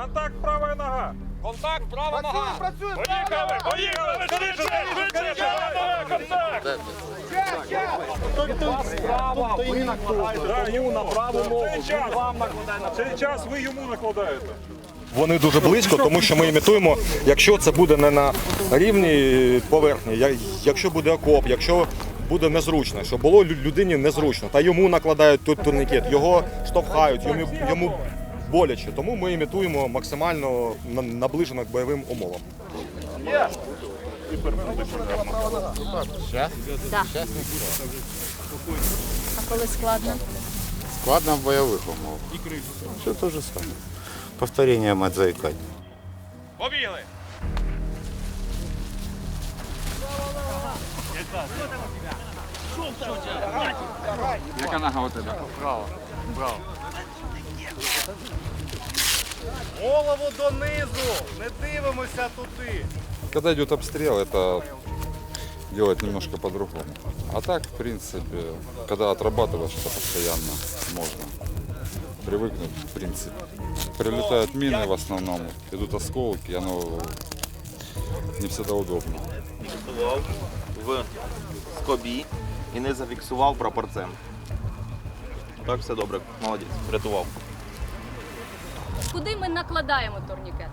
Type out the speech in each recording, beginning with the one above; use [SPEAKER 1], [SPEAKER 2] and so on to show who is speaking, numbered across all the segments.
[SPEAKER 1] Контакт правая нога.
[SPEAKER 2] Контакт, права нога.
[SPEAKER 1] Поїхали, поїхали, швидше, швидше, права нога, контакт.
[SPEAKER 2] Справа, ви накладаєте тому на праву ногу.
[SPEAKER 1] Цей час,
[SPEAKER 2] Вам накладає на
[SPEAKER 1] цей час ви йому накладаєте.
[SPEAKER 3] Вони дуже близько, тому що ми імітуємо, якщо це буде не на рівні поверхні, якщо буде окоп, якщо буде незручно, щоб було лю- людині незручно, та йому накладають тут турнікет, його штовхають, йому, йому боляче. Тому ми імітуємо максимально наближено к бойовим умовам.
[SPEAKER 4] Да. А коли складно?
[SPEAKER 5] Складно в бойових умовах. Все те же саме. Повторення мать заїкання.
[SPEAKER 1] Побігли.
[SPEAKER 2] Яка нога у тебе? Право. Право.
[SPEAKER 6] Голову донизу, не дивимося туди.
[SPEAKER 7] Когда идет обстрел, это делать немножко по-другому. А так, в принципе, когда отрабатываешь это постоянно, можно привыкнуть, в принципе. Прилетают мины в основном, идут осколки, оно не всегда удобно.
[SPEAKER 8] В скобі і не зафіксував прапорцем. Так, все добре, молодець, врятував.
[SPEAKER 4] Куди ми накладаємо турнікет?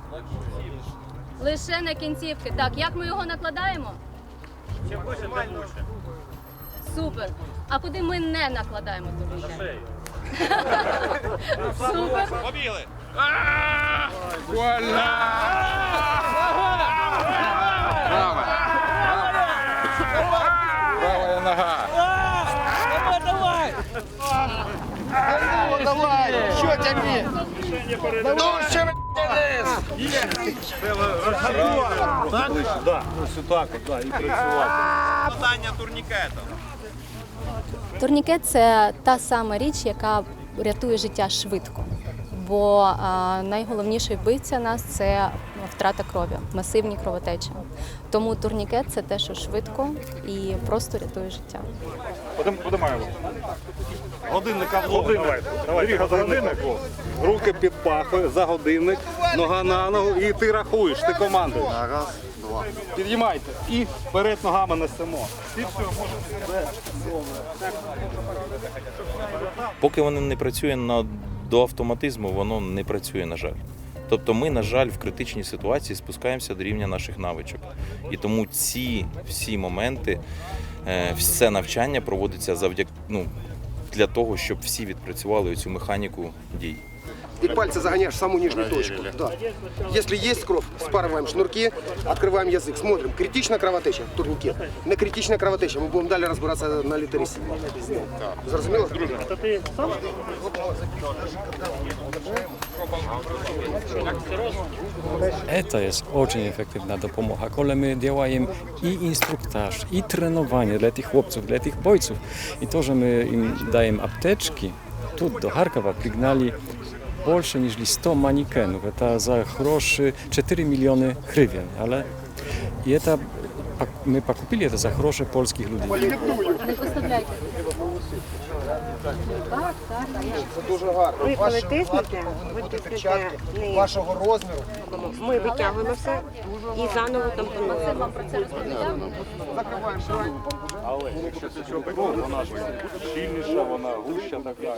[SPEAKER 4] Лише на кінцівки. Так, як ми його накладаємо? Супер. А куди ми не накладаємо турнікет? Супер.
[SPEAKER 1] Побігли.
[SPEAKER 7] Правая нога!
[SPEAKER 8] Подання турнікетом.
[SPEAKER 4] Турнікет це та сама річ, яка рятує життя швидко. Бо а, найголовніший вбивця нас це втрата крові, масивні кровотечі. Тому турнікет це те, що швидко і просто рятує життя.
[SPEAKER 1] Подимаємо.
[SPEAKER 6] Годинника в лоб.
[SPEAKER 1] Давайте. Годинник.
[SPEAKER 6] Руки під пахою, за годинник, нога на ногу і ти рахуєш, ти командуєш.
[SPEAKER 5] Раз, два.
[SPEAKER 6] Підіймайте і вперед ногами несемо.
[SPEAKER 9] Поки воно не працює на до автоматизму, воно не працює, на жаль. Тобто ми, на жаль, в критичній ситуації спускаємося до рівня наших навичок. І тому ці всі моменти, е, все навчання проводиться завдяки ну, для того, щоб всі відпрацювали цю механіку дій.
[SPEAKER 10] И пальцы загоняешь в саму нижнюю точку. Да. Если есть кровь, спарываем шнурки, открываем язык, смотрим. Критично кровотеча, турникет. Не критично кровотеча. Мы будем далі разбираться на літері С. Зрозуміло?
[SPEAKER 11] To jest очень efektywna dopomoga. Kole my działają i instruktaż, i trenowanie dla tych chłopców, dla tych bojców. I to, że my im dajemy apteczki, tu do Charkowa przygnali больше niż 100 manikenów. To za groszy 4 miliony hrywien, ale i это my покупили это за гроші polskich ludzi.
[SPEAKER 4] Не. Так, так,
[SPEAKER 10] Це дуже гарно.
[SPEAKER 12] Ви коли тиснете, ви тиснете не
[SPEAKER 10] вашого розміру.
[SPEAKER 12] ми витягуємо все і заново тампонуємо.
[SPEAKER 4] вам про це розповідав.
[SPEAKER 6] Але якщо це кров, вона ж щільніша, вона гуща така.